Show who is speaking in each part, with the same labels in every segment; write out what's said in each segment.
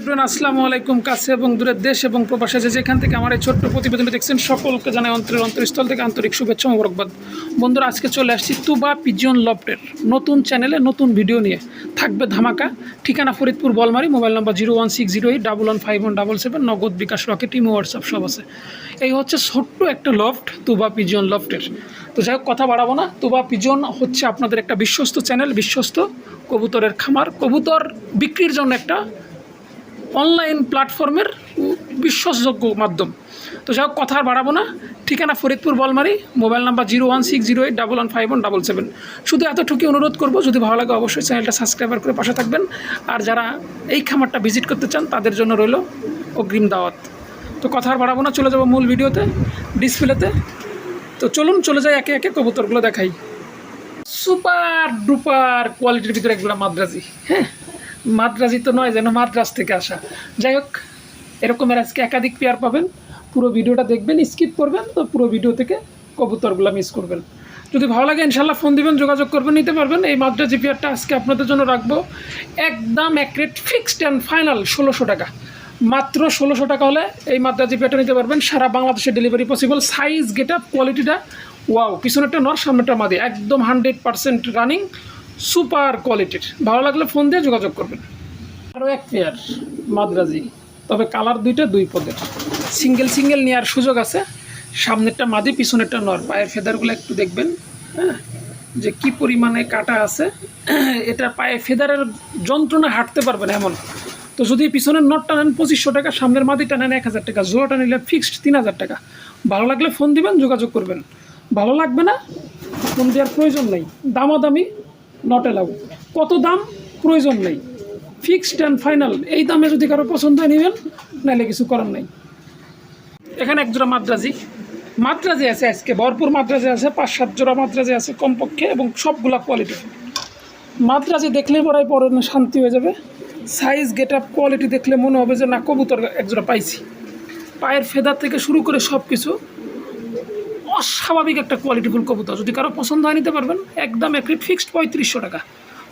Speaker 1: Everyone, আসসালামু আলাইকুম। কাছে এবং দূরের দেশ এবং প্রবাসে যে যেখান থেকে আমার এই ছোট্ট প্রতিবেদনটি দেখছেন, সকলকে জানাই অন্তরের অন্তরস্থল থেকে আন্তরিক শুভেচ্ছা মোবারকবাদ। বন্ধুরা, আজকে চলে আসছি তুবা পিজিয়ন লফটের নতুন চ্যানেলে নতুন ভিডিও নিয়ে। থাকবে ধামাকা, ঠিকানা Faridpur, Balmari, mobile number zero one six zero eight double one five one double seven Nagad bKash Rocket, imo, WhatsApp সব আছে। এই হচ্ছে ছোট্ট একটা লফট, তুবা পিজিয়ন লফটের। তো যাই হোক, কথা বাড়াবো না। তুবা পিজন হচ্ছে আপনাদের একটা বিশ্বস্ত চ্যানেল বিশ্বস্ত কবুতরের খামার। কবুতর বিক্রির জন্য একটা অনলাইন প্ল্যাটফর্মের বিশ্বাসযোগ্য মাধ্যম। তো যাই হোক, কথা আর বাড়াবো না। ঠিকানা Faridpur, Balmari. Mobile number zero one six zero eight double one five one double seven. শুধু এতটুকু অনুরোধ করব, যদি ভালো লাগে অবশ্যই চ্যানেলটা সাবস্ক্রাইবার করে পাশে থাকবেন। আর যারা এই খামারটা ভিজিট করতে চান, তাদের জন্য রইল অগ্রিম দাওয়াত। তো কথা আর বাড়াবো না, চলে যাব মূল ভিডিওতে, ডিসপ্লেতে। তো চলুন, চলে যাই একে একে কবুতরগুলো দেখাই। সুপার ডুপার কোয়ালিটির ভিতরে এগুলো মাদ্রাজি হ্যাঁ? মাদ্রাজি তো নয়, যেন মাদ্রাজ থেকে আসা। যাই হোক, এরকমের আজকে একাধিক পেয়ার পাবেন। পুরো ভিডিওটা দেখবেন, স্কিপ করবেন, তো পুরো ভিডিও থেকে কবুতরগুলো মিস করবেন। যদি ভালো লাগে ইনশাল্লাহ ফোন দিবেন, যোগাযোগ করবেন, নিতে পারবেন। এই মাদ্রাজি পেয়ারটা আজকে আপনাদের জন্য রাখব। একদম এক ফিক্সড অ্যান্ড ফাইনাল ষোলোশো টাকা। মাত্র ষোলোশো টাকা হলে এই মাদ্রাজি পেয়ারটা নিতে পারবেন। সারা বাংলাদেশে delivery possible size get up কোয়ালিটিটা ওয়াও পিছনেরটা নর সামনেরটা মাদি। একদম হান্ড্রেড পার্সেন্ট রানিং সুপার কোয়ালিটির। ভালো লাগলে ফোন দিয়ে যোগাযোগ করবেন। আরও এক পেয়ার মাদ্রাজি, তবে কালার দুইটা দুই পদের। সিঙ্গেল সিঙ্গেল নেওয়ার সুযোগ আছে। সামনেরটা মাদি, পিছনেরটা নর। পায়ের ফেদারগুলো একটু দেখবেন হ্যাঁ? যে কি পরিমাণে কাটা আছে। এটা পায়ে ফেদারের যন্ত্রণা হাঁটতে পারবেন এমন। তো যদি পিছনের নটটা নেন পঁচিশশো টাকা, সামনের মাদিটা নেন এক হাজার টাকা, জোড়াটা নিলে ফিক্সড তিন হাজার টাকা। ভালো লাগলে ফোন দিবেন, যোগাযোগ করবেন। ভালো লাগবে না, ফোন দেওয়ার প্রয়োজন নেই। দামাদামি নট এলাউ কত দাম? প্রয়োজন নেই। ফিক্সড অ্যান্ড ফাইনাল এই দামে যদি কারও পছন্দ হয় নেবেন নাহলে কিছু করার নেই। এখানে এক জোড়া মাদ্রাজি। মাদ্রাজি আছে আজকে। ভরপুর মাদ্রাজি আছে, পাঁচ, সাত জোড়া মাদ্রাজি আছে কমপক্ষে এবং সবগুলা কোয়ালিটি মাদ্রাজি দেখলে পরাই পরে শান্তি হয়ে যাবে। সাইজ গেট আপ কোয়ালিটি দেখলে মনে হবে যে, না, কবুতর একজোড়া পাইছি। পায়ের ফেদার থেকে শুরু করে সব কিছু অস্বাভাবিক একটা কোয়ালিটিফুল কবুতর। যদি কারও পছন্দ হয় নিতে পারবেন, একদম এক রেট ফিক্সড পঁয়ত্রিশশো টাকা।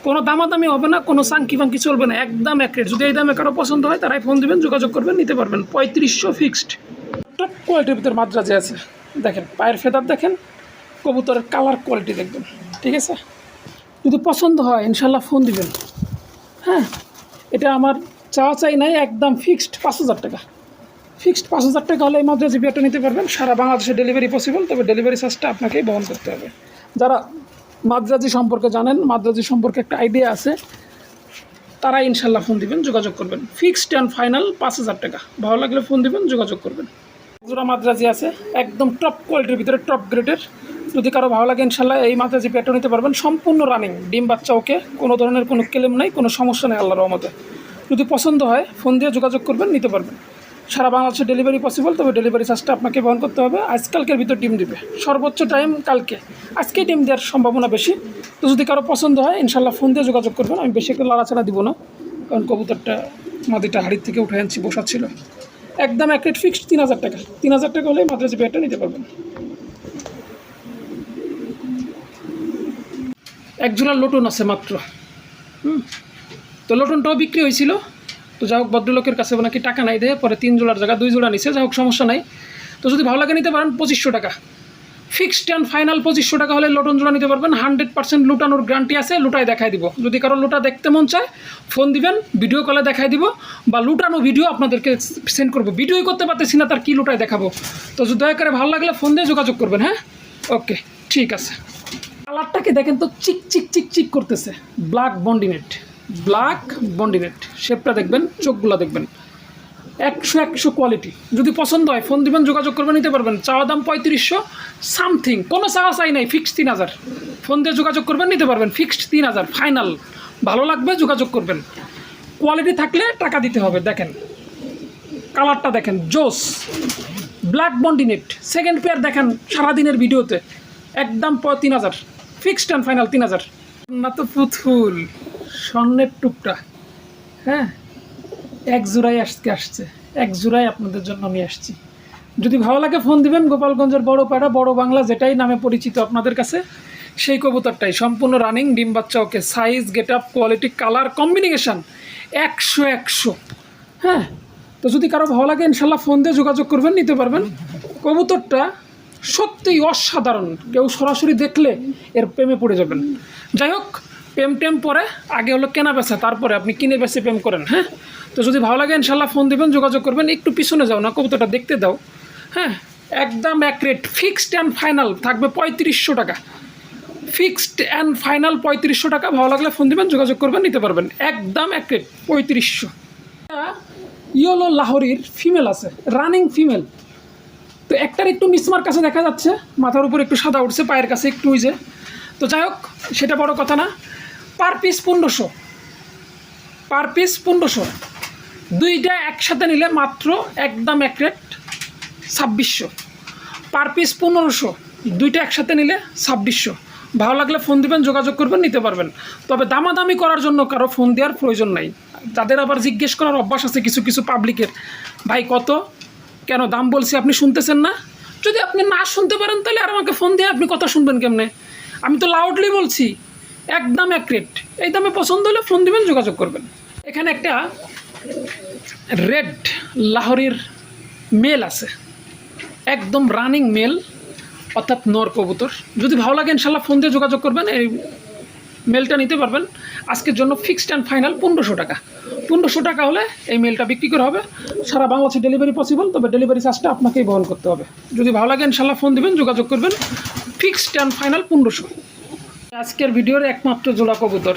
Speaker 1: কোনো দামাদামি হবে না, কোনো সাংকি ফাঙ্কি চলবে না, একদম এক রেট যদি এই দামে কারও পছন্দ হয়, তারাই ফোন দেবেন, যোগাযোগ করবেন, নিতে পারবেন। পঁয়ত্রিশশো ফিক্সড টপ কোয়ালিটির ভিতরে মাদ্রাজে আছে। দেখেন, পায়ের ফেদার দেখেন, কবুতরের কালার কোয়ালিটি দেখবেন। ঠিক আছে? যদি পছন্দ হয় ইনশাল্লাহ ফোন দিবেন। হ্যাঁ? এটা আমার চাওয়া চাই নাই, একদম ফিক্সড পাঁচ হাজার টাকা। ফিক্সড পাঁচ হাজার টাকা হলে এই মাদ্রাজি বিয়ারটা নিতে পারবেন। সারা বাংলাদেশে ডেলিভারি পসিবল তবে ডেলিভারি চার্জটা আপনাকেই বহন করতে হবে। যারা মাদ্রাজি সম্পর্কে জানেন, মাদ্রাজি সম্পর্কে একটা আইডিয়া আছে, তারা ইনশাল্লাহ ফোন দিবেন, যোগাযোগ করবেন। ফিক্সড অ্যান্ড ফাইনাল পাঁচ হাজার টাকা। ভালো লাগলে ফোন দিবেন, যোগাযোগ করবেন। জোড়া মাদ্রাজি আছে, একদম টপ কোয়ালিটির ভিতরে টপ গ্রেডের যদি কারও ভালো লাগে ইনশাল্লাহ এই মাদ্রাজি পেটও নিতে পারবেন। সম্পূর্ণ রানিং ডিম বাচ্চা ওকে, কোনো ধরনের কোনো ক্লেম নাই, কোনো সমস্যা নেই, আল্লাহর রহমতে। যদি পছন্দ হয় ফোন দিয়ে যোগাযোগ করবেন, নিতে পারবেন। সারা বাংলাদেশে ডেলিভারি পসিবল তবে ডেলিভারি চার্জটা আপনাকে বহন করতে হবে। আজকালকের ভিতর ডিম দিবে। সর্বোচ্চ টাইম কালকে। আজকেই ডিম দেওয়ার সম্ভাবনা বেশি। তো যদি কারও পছন্দ হয় ইনশাল্লাহ ফোন দিয়ে যোগাযোগ করবেন। আমি বেশি একটু লাড়াচাড়া দিব না। কারণ কবুতরটা মাদিটা হাড়ির থেকে উঠে আনছি বসাচ্ছিল একদম এক রেট ফিক্সড তিন হাজার টাকা। তিন হাজার টাকা হলে মাদ্রাজি পেয়ারটা নিতে পারবেন। এক জোড়া লোটন আছে মাত্র। হুম। তো লোটনটাও বিক্রি হয়েছিল। তো যাই হোক ভদ্রলোকের কাছে নাকি টাকা নাই দেয়, পরে তিন জোড়ার জায়গা, দুই জোড়া নিছে যাই হোক সমস্যা নাই। তো যদি ভালো লাগে নিতে পারেন, পঁচিশশো টাকা। ফিক্সড অ্যান্ড ফাইনাল পঁচিশশো টাকা হলে লোটন জোড়া নিতে পারবেন। হান্ড্রেড পার্সেন্ট লুটানোর গ্যারান্টি আছে, লুটায় দেখাই দিব। যদি কারও লুটা দেখতে মন চায় ফোন দিবেন ভিডিও কলে দেখাই দিব, বা লুটানো ভিডিও আপনাদেরকে সেন্ড করব। ভিডিওই করতে পারতেছি না, তার কী লুটায় দেখাবো? তো যদি দয়া করে ভালো লাগলে ফোন দিয়ে যোগাযোগ করবেন হ্যাঁ? ওকে ঠিক আছে। কালারটাকে দেখেন তো চিক চিক চিক চিক করতেছে। ব্ল্যাক বন্ডিনেট ব্ল্যাক বন্ডিনেট শেপটা দেখবেন, চোখগুলো দেখবেন। একশো একশো কোয়ালিটি। যদি পছন্দ হয়, ফোন দিবেন, যোগাযোগ করবেন, নিতে পারবেন। চাওয়া দাম পঁয়ত্রিশশো সামথিং। কোনো চাওয়া চাই নাই, ফিক্সড তিন হাজার। ফোন দিয়ে যোগাযোগ করবেন, নিতে পারবেন, ফিক্সড তিন হাজার। ফাইনাল। ভালো লাগবে, যোগাযোগ করবেন। কোয়ালিটি থাকলে টাকা দিতে হবে, দেখেন। কালারটা দেখেন, জোস। ব্ল্যাক বন্ডিনেট সেকেন্ড পেয়ার দেখেন, সারাদিনের ভিডিওতে। একদম তিন হাজার। ফিক্সড অ্যান্ড ফাইনাল তিন হাজার। না তো পুতুল স্বর্ণের টুকটা হ্যাঁ? এক জোড়াই আজকে আসছে। এক জোড়াই আপনাদের জন্য আমি আসছি। যদি ভালো লাগে ফোন দিবেন, গোপালগঞ্জের বড় পাড়া, বড় বাংলা যেটাই নামে পরিচিত আপনাদের কাছে, সেই কবুতরটাই। সম্পূর্ণ রানিং ডিম বাচ্চা, okay size get up quality colour combination একশো একশো। হ্যাঁ? তো যদি কারও ভালো লাগে, ইনশাল্লাহ ফোন দিয়ে যোগাযোগ করবেন, নিতে পারবেন। কবুতরটা সত্যিই অসাধারণ। কেউ সরাসরি দেখলে এর প্রেমে পড়ে যাবেন। যাই হোক প্রেম টেম পরে আগে হলো কেনা বেচা, তারপরে আপনি কিনে বেচে প্রেম করেন হ্যাঁ? তো যদি ভালো লাগে, ইনশাল্লাহ ফোন দিবেন, যোগাযোগ করবেন, একটু পিছনে যাও না, কবুতরটা দেখতে দাও হ্যাঁ? একদম এক রেট ফিক্সড অ্যান্ড ফাইনাল থাকবে পঁয়ত্রিশশো টাকা। ফিক্সড অ্যান্ড ফাইনাল পঁয়ত্রিশশো টাকা, ভালো লাগলে ফোন দিবেন, যোগাযোগ করবেন, নিতে পারবেন। একদম এক রেট পঁয়ত্রিশশো। ইয়োলো লাহোরির ফিমেল আছে রানিং ফিমেল তো একটার একটু মিসমার কাছে দেখা যাচ্ছে। মাথার উপর একটু সাদা উঠছে, পায়ের কাছে একটু যে। তো যাই হোক, সেটা বড় কথা না। পার পিস পনেরোশো। পার পিস পনেরোশো। দুইটা একসাথে নিলে মাত্র একদম এক রেট ছাব্বিশশো। পার পিস পনেরোশো। দুইটা একসাথে নিলে ছাব্বিশশো। ভালো লাগলে ফোন দিবেন, যোগাযোগ করবেন, নিতে পারবেন। তবে দামাদামি করার জন্য কারও ফোন দেওয়ার প্রয়োজন নাই। যাদের আবার জিজ্ঞেস করার অভ্যাস আছে কিছু কিছু পাবলিকের, ভাই, কত? কেন দাম বলছি আপনি শুনতেছেন না? যদি আপনি না শুনতে পারেন, তাহলে আর আমাকে ফোন দিয়ে আপনি কথা শুনবেন কেমনে? আমি তো লাউডলি বলছি। একদম এক রেট এই দামে পছন্দ হলে ফোন দিবেন, যোগাযোগ করবেন। এখানে একটা রেড লাহোরির মেল আছে। একদম রানিং মেল অর্থাৎ নর কবুতর। যদি ভালো লাগে ইনশাল্লাহ ফোন দিয়ে যোগাযোগ করবেন, এই মেলটা নিতে পারবেন। আজকের জন্য ফিক্সড অ্যান্ড ফাইনাল পনেরোশো টাকা। পনেরোশো টাকা হলে এই মেলটা বিক্রি করা হবে। সারা বাংলাদেশে ডেলিভারি পসিবল তবে ডেলিভারি চার্জটা আপনাকেই বহন করতে হবে। যদি ভালো লাগে ইনশাল্লাহ ফোন দিবেন, যোগাযোগ করবেন। ফিক্সড অ্যান্ড ফাইনাল পনেরোশো। আজকের ভিডিওর একমাত্র জোড়া কবুতর।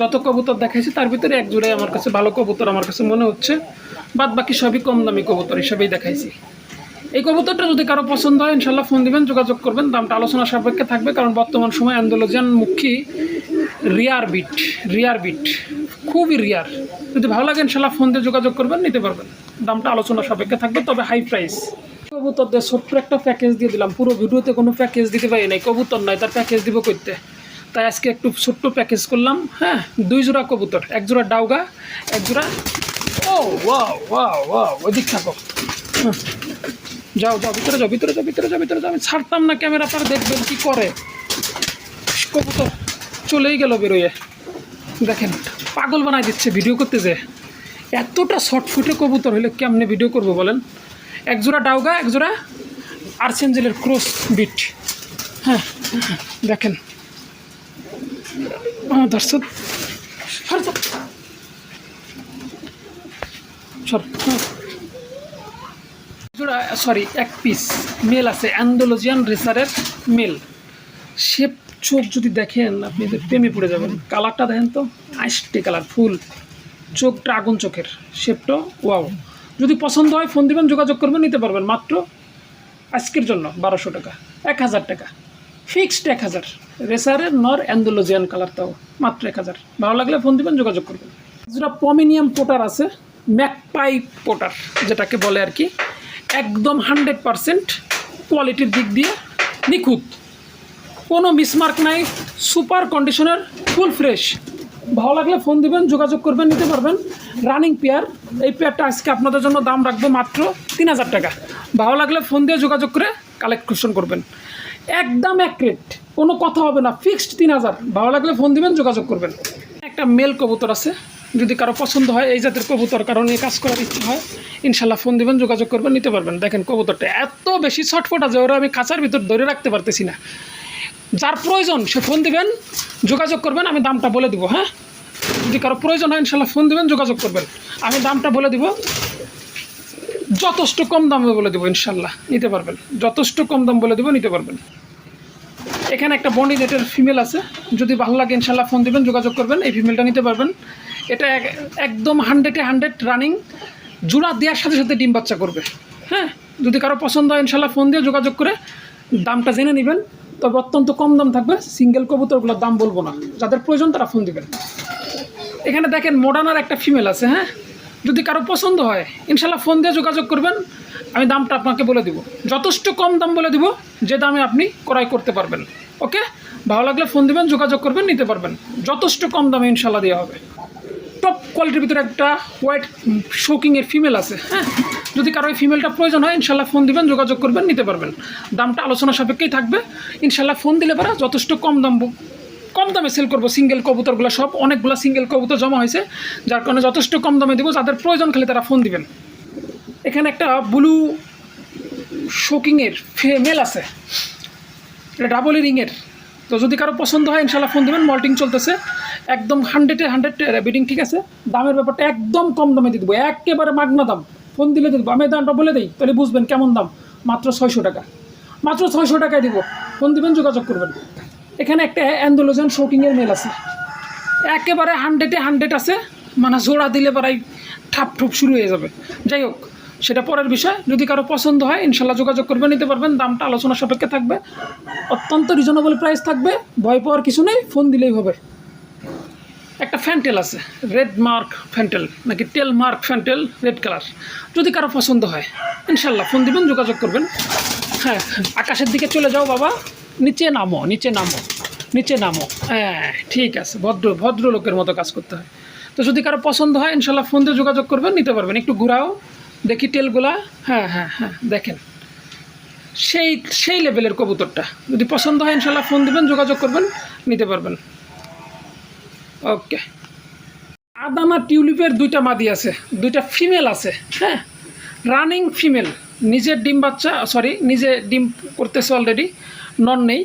Speaker 1: যত কবুতর দেখাইছি, তার ভিতরে এক জোড়াই আমার কাছে ভালো কবুতর আমার কাছে মনে হচ্ছে। বাদ বাকি সবই কম দামি কবুতর হিসেবেই দেখাইছি। এই কবুতরটা যদি কারও পছন্দ হয় ইনশাল্লাহ ফোন দিবেন, যোগাযোগ করবেন। দামটা আলোচনা সাপেক্ষে থাকবে, কারণ বর্তমান সময় অ্যান্ডোলজিয়ান মুখী রিয়ার বিট রিয়ার বিট, খুবই রিয়ার। যদি ভালো লাগে ইনশাল্লাহ ফোন দিয়ে যোগাযোগ করবেন, নিতে পারবেন। দামটা আলোচনা সাপেক্ষে থাকবে, তবে হাই প্রাইস। কবুতরদের ছোট্ট একটা প্যাকেজ দিয়ে দিলাম। পুরো ভিডিওতে কোনো প্যাকেজ দিতে পারি নাই, কবুতর নয় তার প্যাকেজ দিব করতে তাই আজকে একটু ছোট্ট প্যাকেজ করলাম হ্যাঁ? দুই জোড়া কবুতর, এক জোড়া ডাউগা, এক জোড়া ও ওইদিক থাকো। যাও যাও, ভিতরে যাও ভিতরে যাও ভিতরে যাও ভিতরে যাও। আমি ছাড়তাম না ক্যামেরা পার দেখবেন কি করে। কবুতর চলেই গেল বেরোয়। দেখেন, পাগল বানাই দিচ্ছে ভিডিও করতে যে। এতটা শর্ট ফুটে কবুতর হলে কেমনে ভিডিও করব বলেন? এক জোড়া ডাউগা, এক জোড়া আর্সেঞ্জেলের ক্রস বিট। হ্যাঁ দেখেন। দর্শক হ্যাঁ সরি এক পিস মেল আছে অ্যান্ডোলজিয়ান রেসারের মেল শেপ চোখ যদি দেখেন, আপনি প্রেমে পড়ে যাবেন। কালারটা দেখেন তো, আইসটি কালার, ফুল। চোখটা আগুন চোখের শেপটা ওয়াও যদি পছন্দ হয় ফোন দিবেন, যোগাযোগ করবেন, নিতে পারবেন। মাত্র আজকের জন্য বারোশো টাকা, এক হাজার টাকা। ফিক্সড এক হাজার। রেসারের নর অ্যান্ডোলজিয়ান কালারটাও মাত্র এক হাজার। ভালো লাগলে ফোন দিবেন, যোগাযোগ করবেন। যেটা পমিনিয়াম পোটার আছে ম্যাকপাই পোটার, যেটাকে বলে আর কি, একদম হান্ড্রেড পারসেন্ট কোয়ালিটির দিক দিয়ে নিখুঁত। কোনো মিসমার্ক নাই, সুপার কন্ডিশনের, ফুল ফ্রেশ। ভালো লাগলে ফোন দিবেন, যোগাযোগ করবেন, নিতে পারবেন। রানিং পেয়ার, এই পেয়ারটা আজকে আপনাদের জন্য দাম রাখব মাত্র তিন হাজার টাকা। ভালো লাগলে ফোন দিয়ে যোগাযোগ করে কালেকশন করবেন। একদম এক রেট কোনো কথা হবে না ফিক্সড তিন হাজার। ভালো লাগলে ফোন দিবেন, যোগাযোগ করবেন। একটা মেল কবুতর আছে, যদি কারও পছন্দ হয়, এই জাতের কবুতর কারণ নিয়ে কাজ করার ইচ্ছা হয়, ইনশাল্লাহ ফোন দিবেন, যোগাযোগ করবেন, নিতে পারবেন। দেখেন কবুতরটা এত বেশি ছটফট আছে ওরা আমি খাঁচার ভিতর ধরে রাখতে পারতেছি না। যার প্রয়োজন, সে ফোন দিবেন, যোগাযোগ করবেন, আমি দামটা বলে দিব হ্যাঁ? যদি কারও প্রয়োজন হয়, ইনশাল্লাহ ফোন দিবেন, যোগাযোগ করবেন। আমি দামটা বলে দিব, যথেষ্ট কম দামে বলে দেবো, ইনশাল্লাহ, নিতে পারবেন। যথেষ্ট কম দাম বলে দেবো, নিতে পারবেন। এখানে একটা বন্ডি নেটের ফিমেল আছে। যদি ভালো লাগে, ইনশাল্লাহ ফোন দিবেন, যোগাযোগ করবেন, এই ফিমেলটা নিতে পারবেন। এটা এক- একদম হান্ড্রেডে হান্ড্রেড রানিং জোড়া দেওয়ার সাথে সাথে ডিম বাচ্চা করবে। হ্যাঁ? যদি কারও পছন্দ হয়, ইনশাল্লাহ ফোন দিয়ে যোগাযোগ করে দামটা জেনে নেবেন। তবে অত্যন্ত কম দাম থাকবে সিঙ্গেল কবুতরগুলোর দাম বলব না। যাদের প্রয়োজন তারা ফোন দিবেন। এখানে দেখেন মডার্নার একটা ফিমেল আছে হ্যাঁ? যদি কারও পছন্দ হয়, ইনশাল্লাহ ফোন দিয়ে যোগাযোগ করবেন, আমি দামটা আপনাকে বলে দিব। যথেষ্ট কম দাম বলে দিব, যে দামে আপনি ক্রয় করতে পারবেন। ওকে? ভালো লাগলে ফোন দিবেন, যোগাযোগ করবেন, নিতে পারবেন। যথেষ্ট কম দামে ইনশাল্লাহ দেওয়া হবে। টপ কোয়ালিটির ভিতরে একটা হোয়াইট শোকিংয়ের ফিমেল আছে হ্যাঁ? যদি কারও এই ফিমেলটা প্রয়োজন হয়, ইনশাল্লাহ ফোন দিবেন, যোগাযোগ করবেন, নিতে পারবেন। দামটা আলোচনা সাপেক্ষেই থাকবে। ইনশাল্লাহ ফোন দিলে পারা যথেষ্ট কম দাম কম দামে সেল করব সিঙ্গেল কবুতরগুলো সব, অনেকগুলো সিঙ্গেল কবুতর জমা হয়েছে। যার কারণে যথেষ্ট কম দামে দেবো, যাদের প্রয়োজন খেলে তারা ফোন দিবেন। এখানে একটা ব্লু শোকিংয়ের ফেমেল আছে। এটা ডাবল রিংয়ের তো যদি কারও পছন্দ হয় ইনশাল্লাহ ফোন দেবেন মল্টিং চলতেছে। একদম হান্ড্রেডে হান্ড্রেড বিডিং ঠিক আছে? দামের ব্যাপারটা একদম কম দামে দিয়ে দেবো, একেবারে মাগনা দাম। ফোন দিলে দিয়ে দেবো, আমি দামটা বলে দিই, তাহলে বুঝবেন কেমন দাম। মাত্র ছয়শো টাকা। মাত্র ছয়শো টাকায় দিব। ফোন দিবেন, যোগাযোগ করবেন। এখানে একটা অ্যান্ডোলোজেন শোকিংয়ের মেল আছে। একেবারে হান্ড্রেডে হান্ড্রেড আছে মানে জোড়া দিলে পারাই ঠাপ ঠুপ শুরু হয়ে যাবে। যাই হোক, সেটা পরের বিষয়। যদি কারও পছন্দ হয়, ইনশাল্লাহ যোগাযোগ করবে নিতে পারবেন। দামটা আলোচনা সাপেক্ষে থাকবে। অত্যন্ত রিজনেবল প্রাইস থাকবে। ভয় পাওয়ার কিছু নেই ফোন দিলেই হবে। একটা ফ্যান্টেল আছে রেড মার্ক ফ্যান্টেল নাকি tail mark fantail red colour যদি কারও পছন্দ হয়, ইনশাল্লাহ ফোন দিবেন, যোগাযোগ করবেন। হ্যাঁ আকাশের দিকে চলে যাও বাবা। নিচে নামো নিচে নামো নিচে নামো। হ্যাঁ ঠিক আছে, ভদ্র ভদ্র লোকের মতো কাজ করতে হয়। তো যদি কারও পছন্দ হয়, ইনশাল্লাহ ফোন দিয়ে যোগাযোগ করবেন, নিতে পারবেন। একটু ঘুরাও, দেখি টেলগুলা হ্যাঁ হ্যাঁ হ্যাঁ দেখেন। সেই সেই লেভেলের কবুতরটা। যদি পছন্দ হয়, ইনশাল্লাহ ফোন দেবেন, যোগাযোগ করবেন, নিতে পারবেন। ওকে আদানা টিউলিপের দুইটা মাদি আছে, দুইটা ফিমেল আছে হ্যাঁ? রানিং ফিমেল নিজের ডিম বাচ্চা সরি নিজে ডিম করতেছে অলরেডি নন নেই।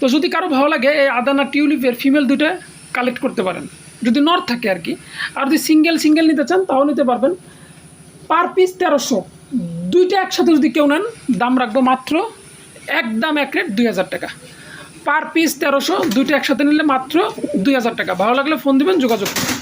Speaker 1: তো যদি কারও ভালো লাগে, এই আদানা টিউলিপের ফিমেল দুইটা কালেক্ট করতে পারেন। যদি নর থাকে আর কি। আর যদি সিঙ্গেল সিঙ্গেল নিতে চান, তাও নিতে পারবেন। পার পিস তেরোশো। দুইটা একসাথে যদি কেউ নেন, দাম রাখব মাত্র একদম এক রেট দুই হাজার টাকা। পার পিস তেরোশো, দুইটা একসাথে নিলে মাত্র দুই হাজার টাকা। ভালো লাগলে ফোন দিবেন, যোগাযোগ করবেন